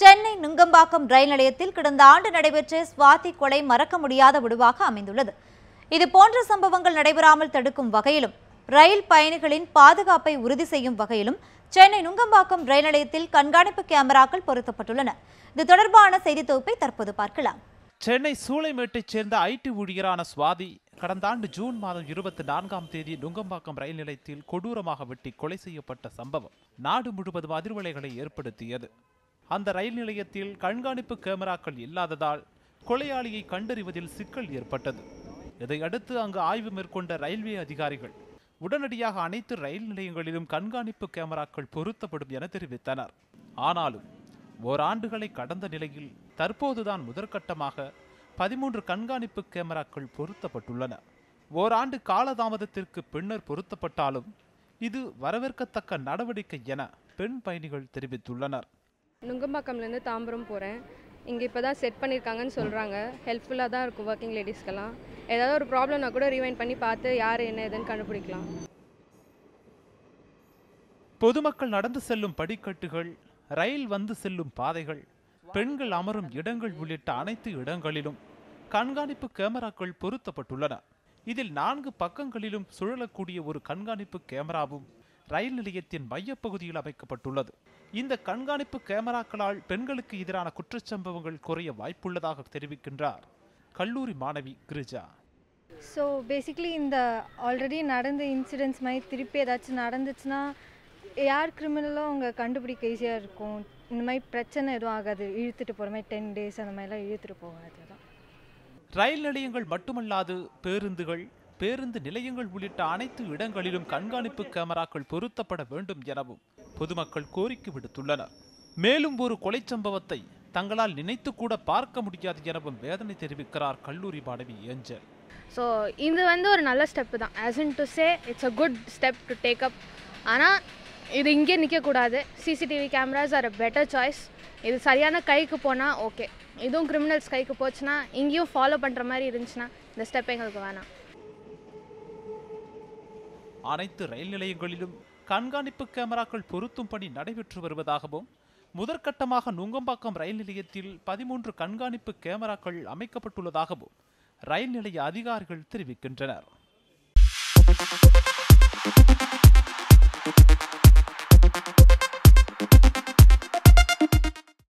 சென்னை நுங்கம்பாக்கம் ரயில் நிலையத்தில் கடந்த ஆண்டு நடைபெற்ற சுவாதி கொலை மறக்க முடியாத விடுவாக அமைந்துள்ளது. இது போன்ற சம்பவங்கள் நடைபெறாமல் தடுக்கும் வகையிலும் ரயில் பயணிகளின் பாதுகாப்பை உறுதி செய்யும் வகையிலும் சென்னை நுங்கம்பாக்கம் ரயில் நிலையத்தில் கண்காணிப்பு கேமராக்கள் பொருத்தப்பட்டுள்ளன. இது தொடர்பான செய்தி தொகுப்பை தற்போது பார்க்கலாம். சென்னை சூளைமேட்டைச் சேர்ந்த ஐடி ஊழியரான சுவாதி கடந்த ஆண்டு ஜூன் மாதம் இருபத்தி நான்காம் தேதி நுங்கம்பாக்கம் ரயில் நிலையத்தில் கொடூரமாக வெட்டி கொலை செய்யப்பட்ட சம்பவம் நாடு முழுவதும் அதிர்வலைகளை ஏற்படுத்தியது. அந்த ரயில் நிலையத்தில் கண்காணிப்பு கேமராக்கள் இல்லாததால் கொலையாளியை கண்டறிவதில் சிக்கல் ஏற்பட்டது. இதையடுத்து அங்கு ஆய்வு மேற்கொண்ட ரயில்வே அதிகாரிகள் உடனடியாக அனைத்து ரயில் நிலையங்களிலும் கண்காணிப்பு கேமராக்கள் பொருத்தப்படும் என தெரிவித்தனர். ஆனாலும் ஓராண்டுகளை கடந்த நிலையில் தற்போதுதான் முதற்கட்டமாக பதிமூன்று கண்காணிப்பு கேமராக்கள் பொருத்தப்பட்டுள்ளன. ஓராண்டு காலதாமதத்திற்கு பின்னர் பொருத்தப்பட்டாலும் இது வரவேற்கத்தக்க நடவடிக்கை என பெண் பயணிகள் தெரிவித்துள்ளனர். நுங்கம்பாக்கம்லேருந்து தாம்பரம் போகிறேன். இங்கே இப்போ தான் செட் பண்ணியிருக்காங்கன்னு சொல்கிறாங்க. ஹெல்ப்ஃபுல்லாக தான் இருக்கும் ஒர்க்கிங் லேடிஸ்க்கெல்லாம். ஏதாவது ஒரு ப்ராப்ளம்னா கூட ரிவைண்ட் பண்ணி பார்த்து யார் என்ன ஏதுன்னு கண்டுபிடிக்கலாம். பொதுமக்கள் நடந்து செல்லும் படிக்கட்டுகள் ரயில் வந்து செல்லும் பாதைகள் பெண்கள் அமரும் இடங்கள் உள்ளிட்ட அனைத்து இடங்களிலும் கண்காணிப்பு கேமராக்கள் பொருத்தப்பட்டுள்ளன. இதில் நான்கு பக்கங்களிலும் சுழலக்கூடிய ஒரு கண்காணிப்பு கேமராவும் ரயில் நிலையத்தின் மையப்பகுதியில் அமைக்கப்பட்டுள்ளது. இந்த கண்காணிப்பு கேமராக்களால் பெண்களுக்கு எதிரான குற்றச்சம்பவங்கள் குறைய வாய்ப்புள்ளதாக தெரிவிக்கின்றார் கல்லூரி மாணவி கிரிஜா. ஸோ பேசிக்லி இந்த ஆல்ரெடி நடந்த இன்சிடென்ட்ஸ் மாதிரி திருப்பி ஏதாச்சும் நடந்துச்சுன்னா யார் கிரிமினலோ அவங்க கண்டுபிடிக்க ஈஸியாக இருக்கும். இந்த மாதிரி பிரச்சனை எதுவும் ஆகாது. இழுத்துட்டு போகிற மாதிரி டென் டேஸ் அந்த மாதிரிலாம் இழுத்துட்டு போகாது ரயில் நிலையங்கள் மட்டுமல்லாது பேருந்துகள் பேருந்து நிலையங்கள் உள்ளிட்ட அனைத்து இடங்களிலும் கண்காணிப்பு கேமராக்கள் பொருத்தப்பட வேண்டும் எனவும் பொதுமக்கள் கோரிக்கை விடுத்துள்ளனர். மேலும் ஒரு கொலை சம்பவத்தை தங்களால் நினைத்து கூட பார்க்க முடியாது எனவும் வேதனை தெரிவிக்கிறார் கல்லூரி மாணவி ஏஞ்சல். ஸோ இது வந்து ஒரு நல்ல ஸ்டெப்பு தான். As in to say it's a good step to take up ஆனால் இது இங்கே நிற்கக்கூடாது CCTV cameras are a better choice இது சரியான கைக்கு போனால் ஓகே இதுவும் கிரிமினல்ஸ் கைக்கு போச்சுன்னா இங்கேயும் ஃபாலோ பண்ணுற மாதிரி இருந்துச்சுன்னா இந்த ஸ்டெப் எங்களுக்கு வேணாம். அனைத்து ரயில் நிலையங்களிலும் கண்காணிப்பு கேமராக்கள் பொருத்தும் பணி நடைபெற்று வருவதாகவும் முதற்கட்டமாக நுங்கம்பாக்கம் ரயில் நிலையத்தில் பதிமூன்று கண்காணிப்பு கேமராக்கள் அமைக்கப்பட்டுள்ளதாகவும் ரயில் நிலைய அதிகாரிகள் தெரிவிக்கின்றனர்.